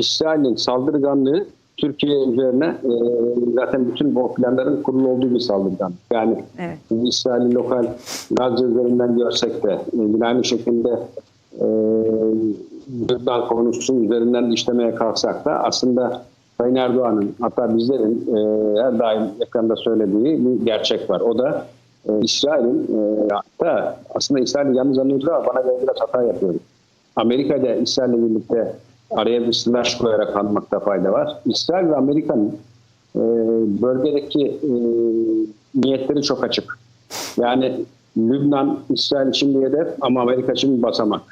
İsrail'in saldırganlığı Türkiye üzerine e, zaten bütün bu planların kurulu olduğu bir saldırgan. Yani Evet. İsrail'in lokal Gazze üzerinden görsek de e, yine aynı şekilde e, Lübnan konusu üzerinden işlemeye kalksak da aslında Sayın Erdoğan'ın hatta bizlerin e, her daim ekranda söylediği bir gerçek var. O da e, İsrail'in e, hatta aslında İsrail'i yalnız anlıyoruz ama bana göre biraz hata yapıyoruz. Amerika ile İsrail'le birlikte araya bir slash koyarak anmakta fayda var. İsrail ve Amerika'nın e, bölgedeki e, niyetleri çok açık. Yani Lübnan, İsrail için bir hedef ama Amerika için bir basamak.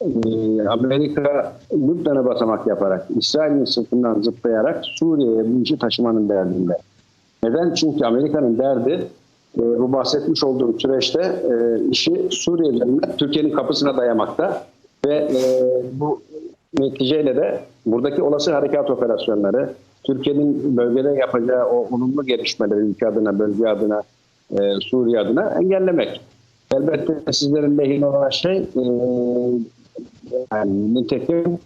Ee, Amerika Lübnan'a basamak yaparak, İsrail'in sırtından zıplayarak Suriye'ye bu işi taşımanın derdinde. Neden? Çünkü Amerika'nın derdi e, bu bahsetmiş olduğum süreçte e, işi Suriye üzerinden Türkiye'nin kapısına dayamakta ve e, bu neticeyle de buradaki olası harekat operasyonları, Türkiye'nin bölgede yapacağı o olumlu gelişmeleri ülke adına, bölge adına, e, Suriye adına engellemek. Elbette sizlerin lehine olan şey e, yani nitekim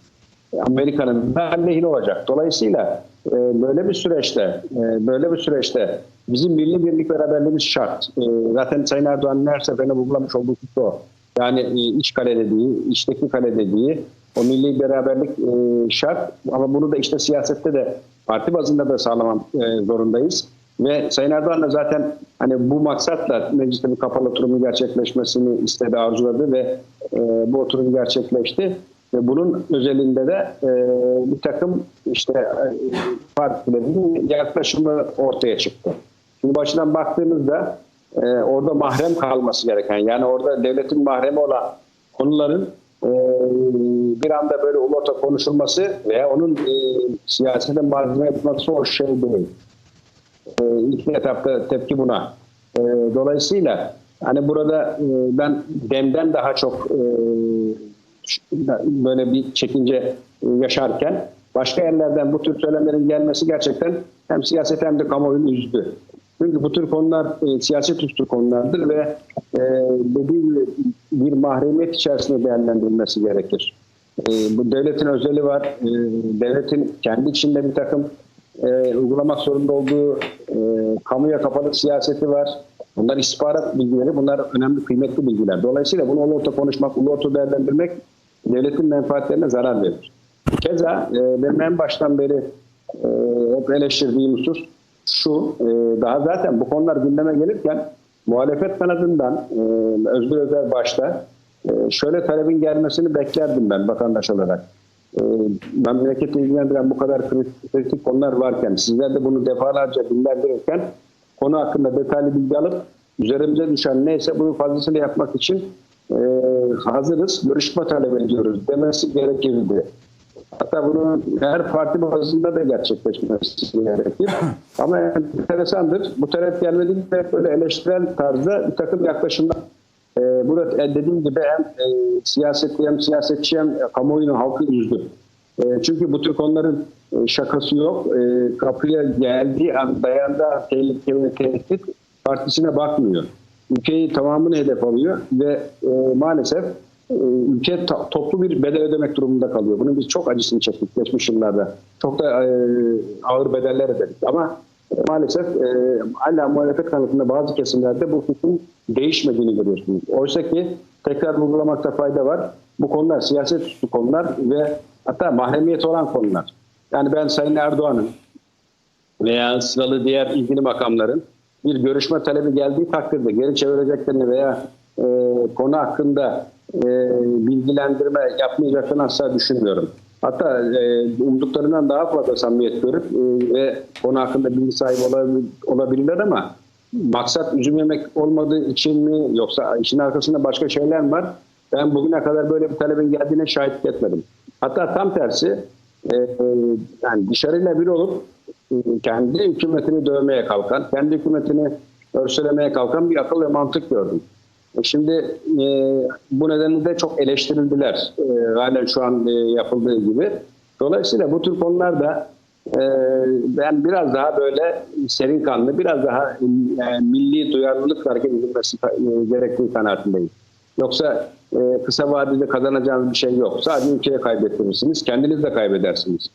Amerika'nın da lehine olacak. Dolayısıyla e, böyle bir süreçte e, böyle bir süreçte bizim milli birlik beraberliğimiz şart. E, zaten Sayın Erdoğan'ın her seferinde vurgulamış olduğu husus o. Yani e, iç kale dediği, içteki kale dediği o milli beraberlik e, şart ama bunu da işte siyasette de parti bazında da sağlamam e, zorundayız. Ve Sayın Erdoğan da zaten hani bu maksatla mecliste bir kapalı oturumun gerçekleşmesini istedi, arzuladı ve e, bu oturum gerçekleşti. Ve bunun özelinde de e, bir takım işte e, partilerin yaklaşımı ortaya çıktı. Şimdi başından baktığımızda e, orada mahrem kalması gereken yani orada devletin mahremi olan konuların e, bir anda böyle ulota konuşulması veya onun e, siyasete malzeme yapması o şey değil. E, ilk etapta tepki buna. E, dolayısıyla hani burada e, ben demden daha çok e, böyle bir çekince e, yaşarken başka yerlerden bu tür söylemlerin gelmesi gerçekten hem siyaset hem de kamuoyunu üzdü. Çünkü bu tür konular e, siyaset üstü konulardır ve e, dediğim gibi bir mahremiyet içerisinde değerlendirilmesi gerekir. E, bu devletin özeli var. E, devletin kendi içinde bir takım e, uygulamak zorunda olduğu e, kamuya kapalı siyaseti var. Bunlar istihbarat bilgileri, bunlar önemli, kıymetli bilgiler. Dolayısıyla bunu ulu orta konuşmak, ulu orta değerlendirmek devletin menfaatlerine zarar verir. Keza e, benim en baştan beri e, hep eleştirdiğim husus şu, e, daha zaten bu konular gündeme gelirken muhalefet kanadından e, Özgür Özel başta e, şöyle talebin gelmesini beklerdim ben vatandaş olarak. E, memleketi ilgilendiren bu kadar kritik, kritik konular varken, sizler de bunu defalarca dillendirirken konu hakkında detaylı bilgi alıp üzerimize düşen neyse bunu fazlasıyla yapmak için e, hazırız, görüşme talep ediyoruz demesi gerekirdi. Hatta bunun her parti bazında da gerçekleşmesi gerekir. Ama enteresandır. Bu talep gelmediğinde böyle eleştirel tarzda bir takım yaklaşımlar burada dediğim gibi hem e, siyasetçi hem siyasetçi hem kamuoyunu halkı üzdü. E, çünkü bu tür konuların e, şakası yok. E, kapıya geldiği an dayandığı an tehlikeli tehdit partisine bakmıyor. Ülkeyi tamamını hedef alıyor ve e, maalesef e, ülke ta- toplu bir bedel ödemek durumunda kalıyor. Bunun biz çok acısını çektik geçmiş yıllarda. Çok da e, ağır bedeller ödedik. Ama e, maalesef e, hala muhalefet kanatında bazı kesimlerde bu hukusun değişmediğini görüyorsunuz. Oysa ki tekrar vurgulamakta fayda var. Bu konular siyaset üstü konular ve hatta mahremiyet olan konular. Yani ben Sayın Erdoğan'ın veya sıralı diğer ilgili makamların bir görüşme talebi geldiği takdirde geri çevireceklerini veya e, konu hakkında e, bilgilendirme yapmayacaklarını asla düşünmüyorum. Hatta e, umduklarından daha fazla samimiyet görüp e, ve konu hakkında bilgi sahibi olabil- olabilirler ama maksat üzüm yemek olmadığı için mi yoksa işin arkasında başka şeyler mi var? Ben bugüne kadar böyle bir talebin geldiğine şahitlik etmedim. Hatta tam tersi e, e, yani dışarıyla bir olup e, kendi hükümetini dövmeye kalkan, kendi hükümetini örselemeye kalkan bir akıl ve mantık gördüm. E Şimdi e, bu nedenle de çok eleştirildiler. E, halen şu an e, yapıldığı gibi. Dolayısıyla bu tür konularda e, ben biraz daha böyle serin kanlı, biraz daha e, milli duyarlılıkla hareket edilmesi e, gerektiği kanaatindeyim. Yoksa e, kısa vadede kazanacağınız bir şey yok. Sadece ülkeye kaybettirirsiniz. Kendiniz de kaybedersiniz.